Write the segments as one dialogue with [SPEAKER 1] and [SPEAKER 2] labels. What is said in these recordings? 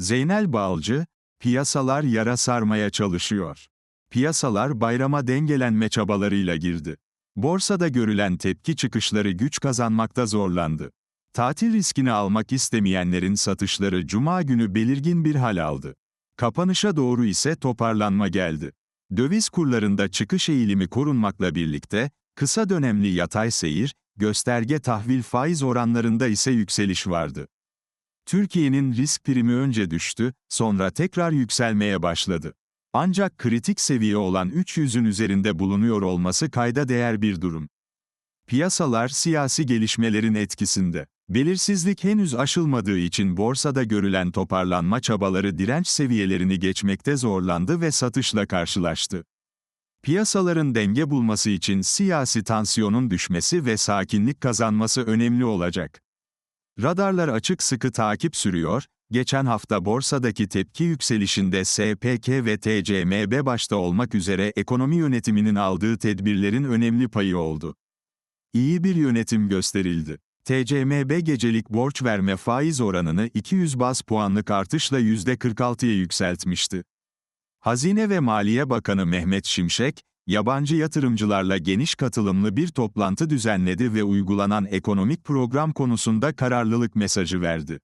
[SPEAKER 1] Zeynel Balcı, piyasalar yara sarmaya çalışıyor. Piyasalar bayrama dengelenme çabalarıyla girdi. Borsada görülen tepki çıkışları güç kazanmakta zorlandı. Tatil riskini almak istemeyenlerin satışları cuma günü belirgin bir hal aldı. Kapanışa doğru ise toparlanma geldi. Döviz kurlarında çıkış eğilimi korunmakla birlikte, kısa dönemli yatay seyir, gösterge tahvil faiz oranlarında ise yükseliş vardı. Türkiye'nin risk primi önce düştü, sonra tekrar yükselmeye başladı. Ancak kritik seviye olan 300'ün üzerinde bulunuyor olması kayda değer bir durum. Piyasalar siyasi gelişmelerin etkisinde. Belirsizlik henüz aşılmadığı için borsada görülen toparlanma çabaları direnç seviyelerini geçmekte zorlandı ve satışla karşılaştı. Piyasaların denge bulması için siyasi tansiyonun düşmesi ve sakinlik kazanması önemli olacak. Radarlar açık sıkı takip sürüyor, geçen hafta borsadaki tepki yükselişinde SPK ve TCMB başta olmak üzere ekonomi yönetiminin aldığı tedbirlerin önemli payı oldu. İyi bir yönetim gösterildi. TCMB gecelik borç verme faiz oranını 200 baz puanlık artışla %46'ya yükseltmişti. Hazine ve Maliye Bakanı Mehmet Şimşek, yabancı yatırımcılarla geniş katılımlı bir toplantı düzenledi ve uygulanan ekonomik program konusunda kararlılık mesajı verdi.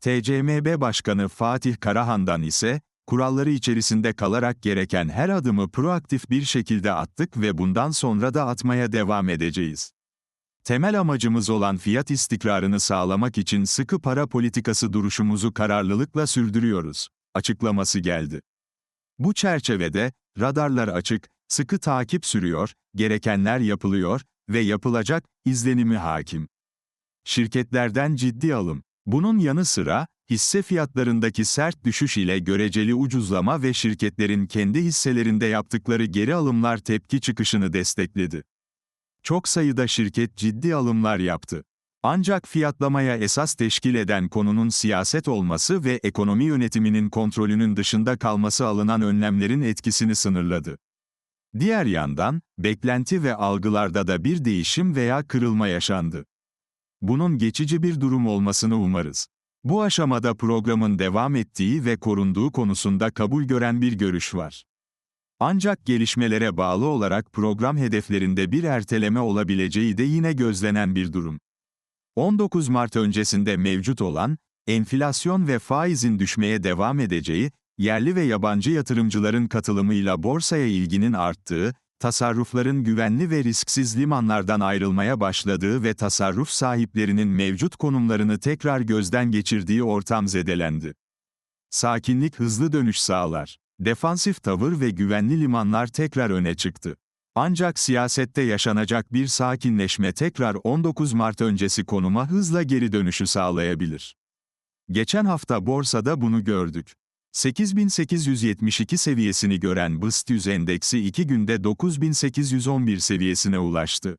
[SPEAKER 1] TCMB Başkanı Fatih Karahan'dan ise, kuralları içerisinde kalarak gereken her adımı proaktif bir şekilde attık ve bundan sonra da atmaya devam edeceğiz. Temel amacımız olan fiyat istikrarını sağlamak için sıkı para politikası duruşumuzu kararlılıkla sürdürüyoruz, açıklaması geldi. Bu çerçevede, radarlar açık, sıkı takip sürüyor, gerekenler yapılıyor ve yapılacak, izlenimi hakim. Şirketlerden ciddi alım. Bunun yanı sıra, hisse fiyatlarındaki sert düşüş ile göreceli ucuzlama ve şirketlerin kendi hisselerinde yaptıkları geri alımlar tepki çıkışını destekledi. Çok sayıda şirket ciddi alımlar yaptı. Ancak fiyatlamaya esas teşkil eden konunun siyaset olması ve ekonomi yönetiminin kontrolünün dışında kalması alınan önlemlerin etkisini sınırladı. Diğer yandan, beklenti ve algılarda da bir değişim veya kırılma yaşandı. Bunun geçici bir durum olmasını umarız. Bu aşamada programın devam ettiği ve korunduğu konusunda kabul gören bir görüş var. Ancak gelişmelere bağlı olarak program hedeflerinde bir erteleme olabileceği de yine gözlenen bir durum. 19 Mart öncesinde mevcut olan, enflasyon ve faizin düşmeye devam edeceği, yerli ve yabancı yatırımcıların katılımıyla borsaya ilginin arttığı, tasarrufların güvenli ve risksiz limanlardan ayrılmaya başladığı ve tasarruf sahiplerinin mevcut konumlarını tekrar gözden geçirdiği ortam zedelendi. Sakinlik hızlı dönüş sağlar. Defansif tavır ve güvenli limanlar tekrar öne çıktı. Ancak siyasette yaşanacak bir sakinleşme tekrar 19 Mart öncesi konuma hızla geri dönüşü sağlayabilir. Geçen hafta borsada bunu gördük. 8872 seviyesini gören BIST 100 endeksi 2 günde 9811 seviyesine ulaştı.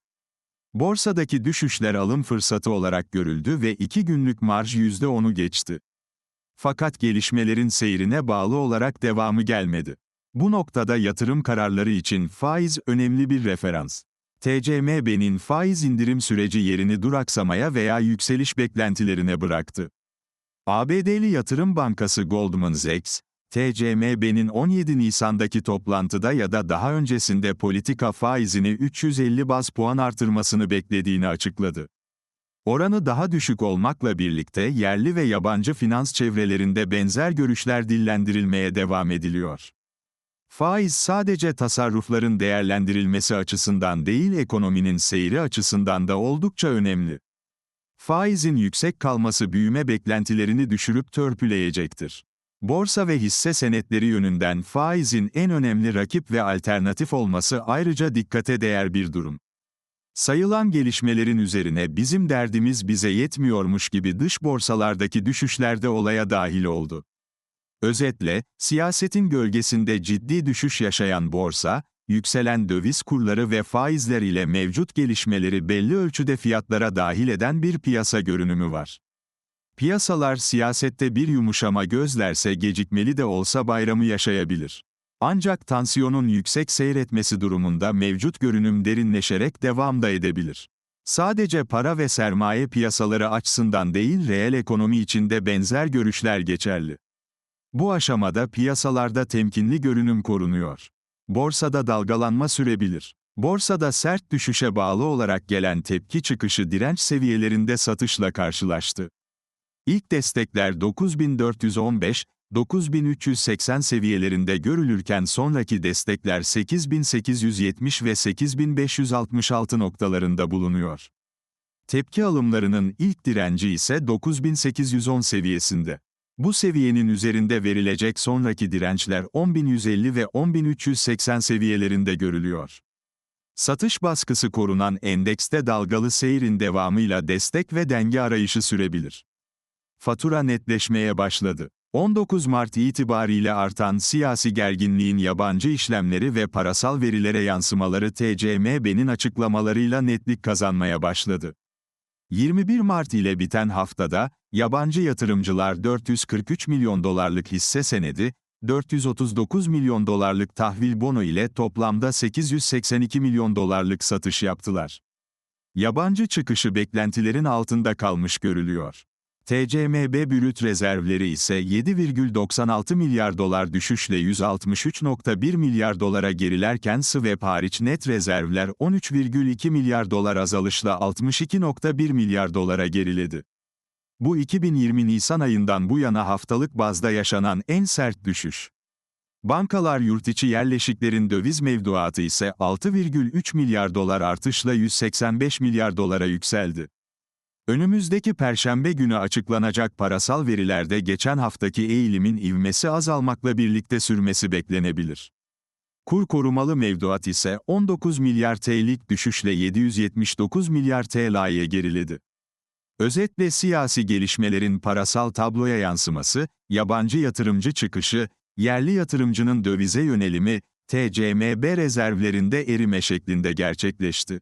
[SPEAKER 1] Borsadaki düşüşler alım fırsatı olarak görüldü ve 2 günlük marj %10'u geçti. Fakat gelişmelerin seyrine bağlı olarak devamı gelmedi. Bu noktada yatırım kararları için faiz önemli bir referans. TCMB'nin faiz indirim süreci yerini duraksamaya veya yükseliş beklentilerine bıraktı. ABD'li yatırım bankası Goldman Sachs, TCMB'nin 17 Nisan'daki toplantıda ya da daha öncesinde politika faizini 350 baz puan artırmasını beklediğini açıkladı. Oranı daha düşük olmakla birlikte yerli ve yabancı finans çevrelerinde benzer görüşler dillendirilmeye devam ediliyor. Faiz sadece tasarrufların değerlendirilmesi açısından değil ekonominin seyri açısından da oldukça önemli. Faizin yüksek kalması büyüme beklentilerini düşürüp törpüleyecektir. Borsa ve hisse senetleri yönünden faizin en önemli rakip ve alternatif olması ayrıca dikkate değer bir durum. Sayılan gelişmelerin üzerine bizim derdimiz bize yetmiyormuş gibi dış borsalardaki düşüşlerde olaya dahil oldu. Özetle, siyasetin gölgesinde ciddi düşüş yaşayan borsa, yükselen döviz kurları ve faizler ile mevcut gelişmeleri belli ölçüde fiyatlara dahil eden bir piyasa görünümü var. Piyasalar siyasette bir yumuşama gözlerse gecikmeli de olsa bayramı yaşayabilir. Ancak tansiyonun yüksek seyretmesi durumunda mevcut görünüm derinleşerek devam da edebilir. Sadece para ve sermaye piyasaları açısından değil reel ekonomi içinde benzer görüşler geçerli. Bu aşamada piyasalarda temkinli görünüm korunuyor. Borsada dalgalanma sürebilir. Borsada sert düşüşe bağlı olarak gelen tepki çıkışı direnç seviyelerinde satışla karşılaştı. İlk destekler 9415, 9380 seviyelerinde görülürken sonraki destekler 8870 ve 8566 noktalarında bulunuyor. Tepki alımlarının ilk direnci ise 9810 seviyesinde. Bu seviyenin üzerinde verilecek sonraki dirençler 10150 ve 10380 seviyelerinde görülüyor. Satış baskısı korunan endekste dalgalı seyrin devamıyla destek ve denge arayışı sürebilir. Fatura netleşmeye başladı. 19 Mart itibariyle artan siyasi gerginliğin yabancı işlemleri ve parasal verilere yansımaları TCMB'nin açıklamalarıyla netlik kazanmaya başladı. 21 Mart ile biten haftada, yabancı yatırımcılar 443 milyon dolarlık hisse senedi, 439 milyon dolarlık tahvil bono ile toplamda 882 milyon dolarlık satış yaptılar. Yabancı çıkışı beklentilerin altında kalmış görülüyor. TCMB brüt rezervleri ise 7,96 milyar dolar düşüşle 163.1 milyar dolara gerilerken swap hariç net rezervler 13,2 milyar dolar azalışla 62.1 milyar dolara geriledi. Bu 2020 Nisan ayından bu yana haftalık bazda yaşanan en sert düşüş. Bankalar yurtiçi yerleşiklerin döviz mevduatı ise 6,3 milyar dolar artışla 185 milyar dolara yükseldi. Önümüzdeki perşembe günü açıklanacak parasal verilerde geçen haftaki eğilimin ivmesi azalmakla birlikte sürmesi beklenebilir. Kur korumalı mevduat ise 19 milyar TL'lik düşüşle 779 milyar TL'ye geriledi. Özetle siyasi gelişmelerin parasal tabloya yansıması, yabancı yatırımcı çıkışı, yerli yatırımcının dövize yönelimi, TCMB rezervlerinde erime şeklinde gerçekleşti.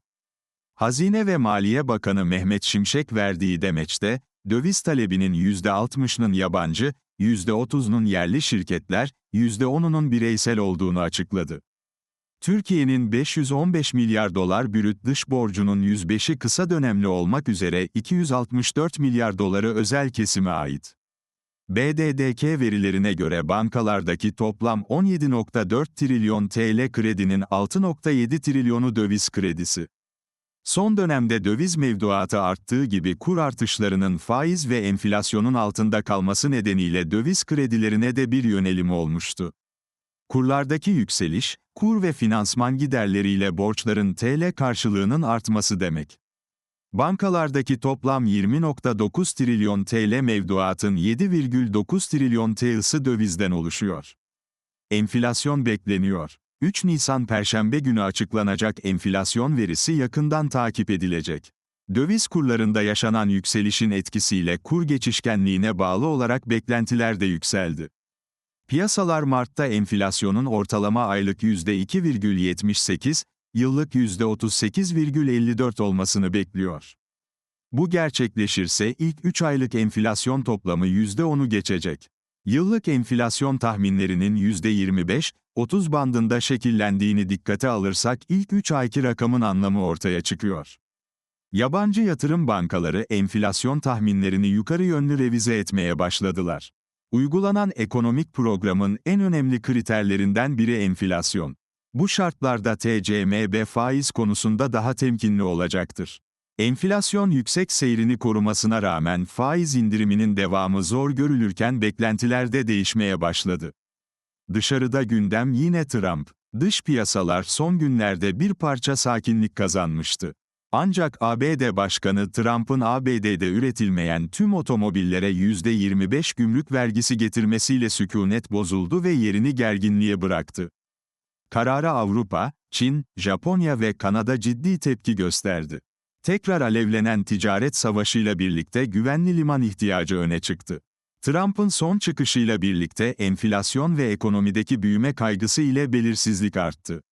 [SPEAKER 1] Hazine ve Maliye Bakanı Mehmet Şimşek verdiği demeçte, döviz talebinin %60'ının yabancı, %30'unun yerli şirketler, %10'unun bireysel olduğunu açıkladı. Türkiye'nin 515 milyar dolar brüt dış borcunun 105'i kısa dönemli olmak üzere 264 milyar doları özel kesime ait. BDDK verilerine göre bankalardaki toplam 17.4 trilyon TL kredinin 6.7 trilyonu döviz kredisi. Son dönemde döviz mevduatı arttığı gibi kur artışlarının faiz ve enflasyonun altında kalması nedeniyle döviz kredilerine de bir yönelim olmuştu. Kurlardaki yükseliş, kur ve finansman giderleriyle borçların TL karşılığının artması demek. Bankalardaki toplam 20.9 trilyon TL mevduatın 7,9 trilyon TL'sı dövizden oluşuyor. Enflasyon bekleniyor. 3 Nisan Perşembe günü açıklanacak enflasyon verisi yakından takip edilecek. Döviz kurlarında yaşanan yükselişin etkisiyle kur geçişkenliğine bağlı olarak beklentiler de yükseldi. Piyasalar Mart'ta enflasyonun ortalama aylık %2,78, yıllık %38,54 olmasını bekliyor. Bu gerçekleşirse ilk 3 aylık enflasyon toplamı %10'u geçecek. Yıllık enflasyon tahminlerinin %25-30 bandında şekillendiğini dikkate alırsak ilk 3 ayki rakamın anlamı ortaya çıkıyor. Yabancı yatırım bankaları enflasyon tahminlerini yukarı yönlü revize etmeye başladılar. Uygulanan ekonomik programın en önemli kriterlerinden biri enflasyon. Bu şartlarda TCMB faiz konusunda daha temkinli olacaktır. Enflasyon yüksek seyrini korumasına rağmen faiz indiriminin devamı zor görülürken beklentiler de değişmeye başladı. Dışarıda gündem yine Trump. Dış piyasalar son günlerde bir parça sakinlik kazanmıştı. Ancak ABD Başkanı Trump'ın ABD'de üretilmeyen tüm otomobillere %25 gümrük vergisi getirmesiyle sükunet bozuldu ve yerini gerginliğe bıraktı. Karara Avrupa, Çin, Japonya ve Kanada ciddi tepki gösterdi. Tekrar alevlenen ticaret savaşıyla birlikte güvenli liman ihtiyacı öne çıktı. Trump'ın son çıkışıyla birlikte enflasyon ve ekonomideki büyüme kaygısı ile belirsizlik arttı.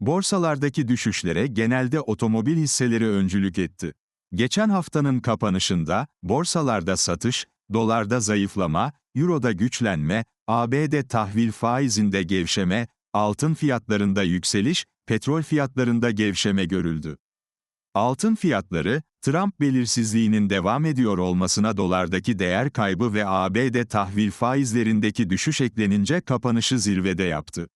[SPEAKER 1] Borsalardaki düşüşlere genelde otomobil hisseleri öncülük etti. Geçen haftanın kapanışında, borsalarda satış, dolarda zayıflama, euroda güçlenme, ABD tahvil faizinde gevşeme, altın fiyatlarında yükseliş, petrol fiyatlarında gevşeme görüldü. Altın fiyatları, Trump belirsizliğinin devam ediyor olmasına dolardaki değer kaybı ve ABD tahvil faizlerindeki düşüş eklenince kapanışı zirvede yaptı.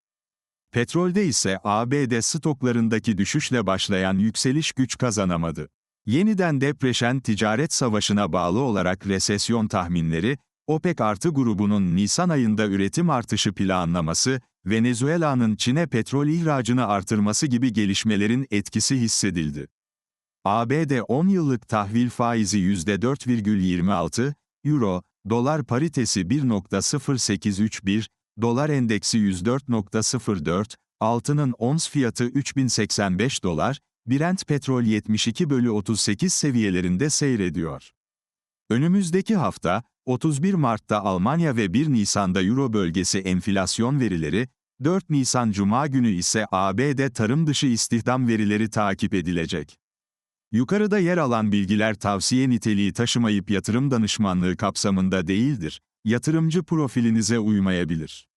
[SPEAKER 1] Petrolde ise ABD stoklarındaki düşüşle başlayan yükseliş güç kazanamadı. Yeniden depreşen ticaret savaşına bağlı olarak resesyon tahminleri, OPEC artı grubunun Nisan ayında üretim artışı planlaması, Venezuela'nın Çin'e petrol ihracını artırması gibi gelişmelerin etkisi hissedildi. ABD 10 yıllık tahvil faizi %4,26, Euro, dolar paritesi 1.0831, dolar endeksi 104.04, altının ons fiyatı 3085 dolar, Brent petrol 72 bölü 38 seviyelerinde seyrediyor. Önümüzdeki hafta, 31 Mart'ta Almanya ve 1 Nisan'da Euro bölgesi enflasyon verileri, 4 Nisan Cuma günü ise ABD tarım dışı istihdam verileri takip edilecek. Yukarıda yer alan bilgiler tavsiye niteliği taşımayıp yatırım danışmanlığı kapsamında değildir, yatırımcı profilinize uymayabilir.